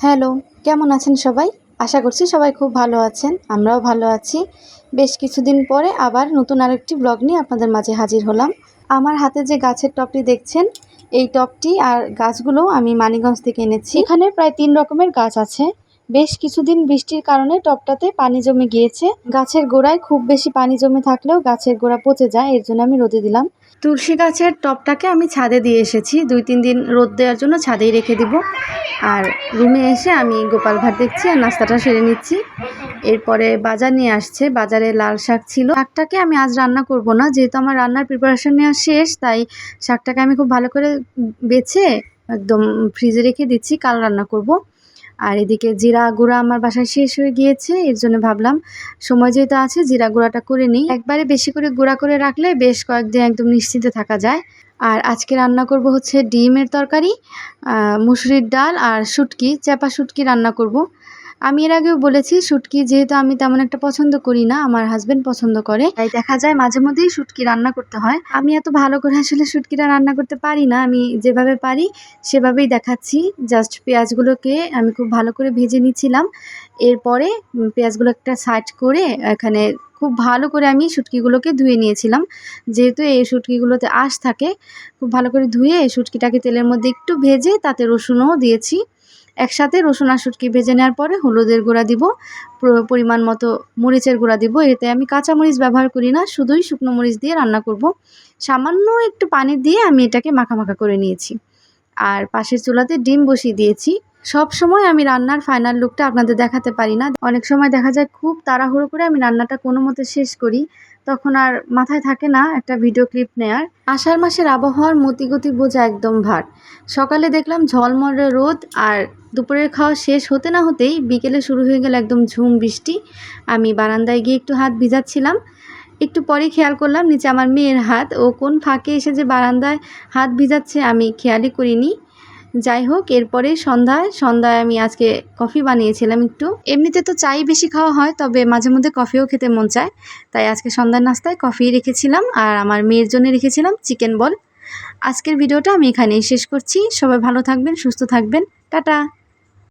Hello, কেমন আছেন সবাই? আশা করছি সবাই খুব ভালো আছেন, আমরাও ভালো আছি। বেশ কিছুদিন পরে আবার নতুন আরেকটি ব্লগ নিয়ে আপনাদের মাঝে হাজির হলাম। আমার হাতে যে গাছের টপটি দেখছেন, এই টপটি আর গাছগুলো আমি মানিগঞ্জ থেকে এনেছি। এখানে প্রায় তিন রকমের গাছ আছে। বেশ কিছুদিন বৃষ্টির কারণে টপটাতে পানি জমে গিয়েছে। গাছের গোড়ায় খুব বেশি পানি জমে থাকলেও গাছের গোড়া পচে যায়, এর জন্য আমি রোদে দিলাম। তুলসী গাছের টপটাকে আমি ছাদে দিয়ে এসেছি। দুই, তিন দিন রোদ দেওয়ার জন্য ছাদেই রেখে দিব। আর রুমে এসে আমি গোপাল ভাত দেখছি আর নাস্তাটা সেরে নিচ্ছি। এরপরে বাজার নিয়ে আসছে। বাজারে লাল শাক ছিল। শাকটাকে আমি আজ রান্না করব না, যেহেতু আমার রান্নার প্রিপারেশন নেওয়া শেষ, তাই শাকটাকে আমি খুব ভালো করে বেছে একদম ফ্রিজে রেখে দিচ্ছি। কাল রান্না করব। আর এদিকে জিরা গুঁড়া আমার বাসায় শেষ হয়ে গিয়েছে, এর জন্য ভাবলাম সময় যেহেতু আছে, জিরা গুঁড়াটা করে নিই। একবারে বেশি করে গুঁড়া করে রাখলে বেশ কয়েকদিন একদম নিশ্চিন্তে থাকা যায়। আর আজকে রান্না করব হচ্ছে ডিমের তরকারি মুসুরির ডাল আর শুটকি চাপা শুটকি রান্না করব। আমি এর আগেও বলেছি, শুটকি যেহেতু আমি তেমন একটা পছন্দ করি না, আমার হাজব্যান্ড পছন্দ করে। তাই দেখা যায় মাঝে মধ্যেই শুটকি রান্না করতে হয়। আমি এত ভালো করে আসলে শুটকিটা রান্না করতে পারি না, আমি যেভাবে পারি সেভাবেই দেখাচ্ছি। জাস্ট পেঁয়াজগুলোকে আমি খুব ভালো করে ভেজে নিচ্ছিলাম। এরপরে পেঁয়াজগুলো একটা সাইড করে এখানে খুব ভালো করে আমি শুটকিগুলোকে ধুয়ে নিয়েছিলাম। যেহেতু এই শুটকিগুলোতে আঁশ থাকে, খুব ভালো করে ধুয়ে শুটকিটাকে তেলের মধ্যে একটু ভেজে তাতে রসুনও দিয়েছি। একসাথে রসুন আর শুটকি ভেজে নেওয়ার পরে হলুদের গুঁড়া দিব পরিমাণ মতো মরিচের গুঁড়া দিব। এতে আমি কাঁচা মরিচ ব্যবহার করি না, শুধুই শুকনো মরিচ দিয়ে রান্না করব। সামান্য একটু পানি দিয়ে আমি এটাকে মাখা মাখা করে নিয়েছি। আর পাশের চুলাতে ডিম বসিয়ে দিয়েছি। সব সময় আমি রান্নার ফাইনাল লুকটা আপনাদের দেখাতে পারি না। অনেক সময় দেখা যায় খুব তাড়াহুড়ো করে আমি রান্নাটা কোনো মতে শেষ করি। তখন আর মাথায় থাকে না একটা ভিডিও ক্লিপ নেয়ার। আষাঢ় মাসের আবহাওয়ার মতিগতি বোঝা একদম ভার। সকালে দেখলাম ঝলমলে রোদ আর দুপুরের খাওয়া শেষ হতে না হতেই বিকেলে শুরু হয়ে গেল একদম ঝুম বৃষ্টি। আমি বারান্দায় গিয়ে একটু হাত ভিজাচ্ছিলাম। একটু পরে খেয়াল করলাম নিচে আমার মেয়ের হাত। ও কোন ফাঁকে এসে যে বারান্দায় হাত ভিজাচ্ছে আমি খেয়ালই করিনি। যাই হোক, এরপরে সন্ধ্যায় সন্ধ্যায় আমি আজকে কফি বানিয়েছিলাম একটু। এমনিতে তো চাই বেশি খাওয়া হয়, তবে মাঝে মধ্যে কফিও খেতে মন চায়। তাই আজকে সন্ধ্যার নাস্তায় কফি রেখেছিলাম আর আমার মেয়ের জন্য রেখেছিলাম চিকেন বল। আজকের ভিডিওটা আমি এখানেই শেষ করছি। সবাই ভালো থাকবেন, সুস্থ থাকবেন। টাটা!